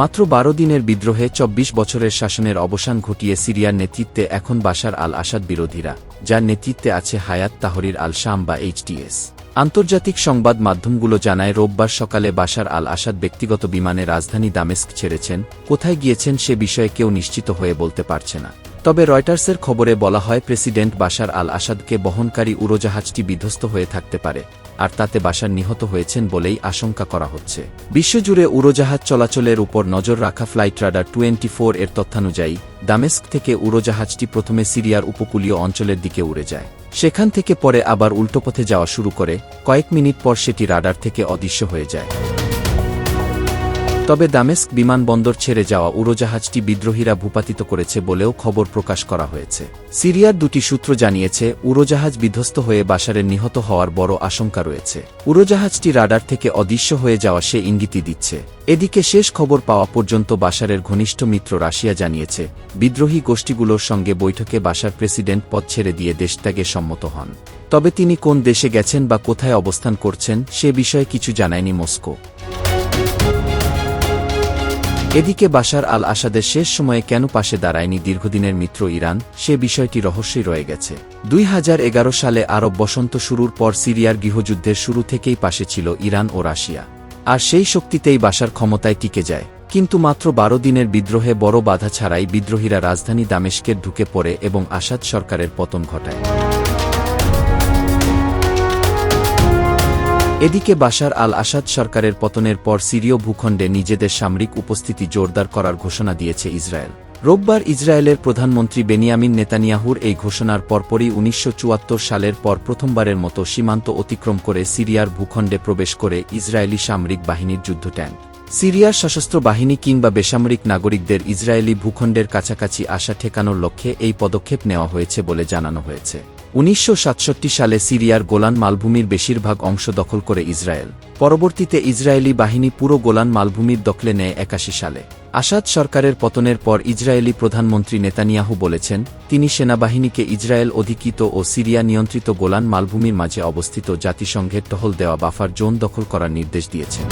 মাত্র বারো দিনের বিদ্রোহে ২৪ বছরের শাসনের অবসান ঘটিয়ে সিরিয়ার নেতৃত্বে এখন বাসার আল আসাদ বিরোধীরা, যার নেতৃত্বে আছে হায়াত তাহরির আল শাম বা এইচটিএস আন্তর্জাতিক সংবাদ মাধ্যমগুলো জানায়, রোববার সকালে বাসার আল আসাদ ব্যক্তিগত বিমানে রাজধানী দামেস্ক ছেড়েছেন, কোথায় গিয়েছেন সে বিষয়ে কেউ নিশ্চিত হয়ে বলতে পারছে না। তবে রয়টার্সের খবরে বলা হয়, প্রেসিডেন্ট বাশার আল আসাদকে বহনকারী উড়োজাহাজটি বিধ্বস্ত হয়ে থাকতে পারে, আর তাতে বাশার নিহত হয়েছেন বলেই আশঙ্কা করা হচ্ছে। বিশ্বজুড়ে উড়োজাহাজ চলাচলের উপর নজর রাখা ফ্লাইট রাডার টোয়েন্টি এর তথ্যানুযায়ী, দামেস্ক থেকে উড়োজাহাজটি প্রথমে সিরিয়ার উপকূলীয় অঞ্চলের দিকে উড়ে যায়। সেখান থেকে পরে আবার উল্টোপথে যাওয়া শুরু করে, কয়েক মিনিট পর সেটি রাডার থেকে অদৃশ্য হয়ে যায়। তবে দামেস্ক বিমানবন্দর ছেড়ে যাওয়া উড়োজাহাজটি বিদ্রোহীরা ভূপাতিত করেছে বলেও খবর প্রকাশ করা হয়েছে। সিরিয়ার দুটি সূত্র জানিয়েছে, উড়োজাহাজ বিধ্বস্ত হয়ে বাশারের নিহত হওয়ার বড় আশঙ্কা রয়েছে। উড়োজাহাজটি রাডার থেকে অদৃশ্য হয়ে যাওয়া সে ইঙ্গিতই দিচ্ছে। এদিকে শেষ খবর পাওয়া পর্যন্ত বাসারের ঘনিষ্ঠ মিত্র রাশিয়া জানিয়েছে, বিদ্রোহী গোষ্ঠীগুলোর সঙ্গে বৈঠকে বাসার প্রেসিডেন্ট পদ ছেড়ে দিয়ে দেশত্যাগে সম্মত হন। তবে তিনি কোন দেশে গেছেন বা কোথায় অবস্থান করছেন সে বিষয়ে কিছু জানায়নি মস্কো। এদিকে বাশার আল আসাদের শেষ সময়ে কেন পাশে দাঁড়ায়নি দীর্ঘদিনের মিত্র ইরান, সে বিষয়টি রহস্যই রয়ে গেছে। দুই সালে আরব বসন্ত শুরুর পর সিরিয়ার গৃহযুদ্ধের শুরু থেকেই পাশে ছিল ইরান ও রাশিয়া। আর সেই শক্তিতেই বাসার ক্ষমতায় টিকে যায়। কিন্তু মাত্র বারো দিনের বিদ্রোহে বড় বাধা ছাড়াই বিদ্রোহীরা রাজধানী দামেস্কের ঢুকে পড়ে এবং আসাদ সরকারের পতন ঘটায়। এদিকে বাশার আল আসাদ সরকারের পতনের পর সিরীয় ভূখণ্ডে নিজেদের সামরিক উপস্থিতি জোরদার করার ঘোষণা দিয়েছে ইসরায়েল। রোববার ইসরায়েলের প্রধানমন্ত্রী বেনিয়ামিন নেতানিয়াহুর এই ঘোষণার পরপরই উনিশশো চুয়াত্তর সালের পর প্রথমবারের মতো সীমান্ত অতিক্রম করে সিরিয়ার ভূখণ্ডে প্রবেশ করে ইসরায়েলি সামরিক বাহিনীর যুদ্ধ ট্যাঙ্ক। সিরিয়ার সশস্ত্র বাহিনী কিংবা বেসামরিক নাগরিকদের ইসরায়েলি ভূখণ্ডের কাছাকাছি আসা ঠেকানোর লক্ষ্যে এই পদক্ষেপ নেওয়া হয়েছে বলে জানানো হয়েছে। উনিশশো সাতষট্টি সালে সিরিয়ার গোলান মালভূমির বেশিরভাগ অংশ দখল করে ইসরায়েল। পরবর্তীতে ইসরায়েলি বাহিনী পুরো গোলান মালভূমির দখলে নেয় একাশি সালে। আসাদ সরকারের পতনের পর ইসরায়েলি প্রধানমন্ত্রী নেতানিয়াহু বলেছেন, তিনি সেনাবাহিনীকে ইসরায়েল অধিকৃত ও সিরিয়া নিয়ন্ত্রিত গোলান মালভূমির মাঝে অবস্থিত জাতিসংঘের টহল দেওয়া বাফার জোন দখল করার নির্দেশ দিয়েছেন।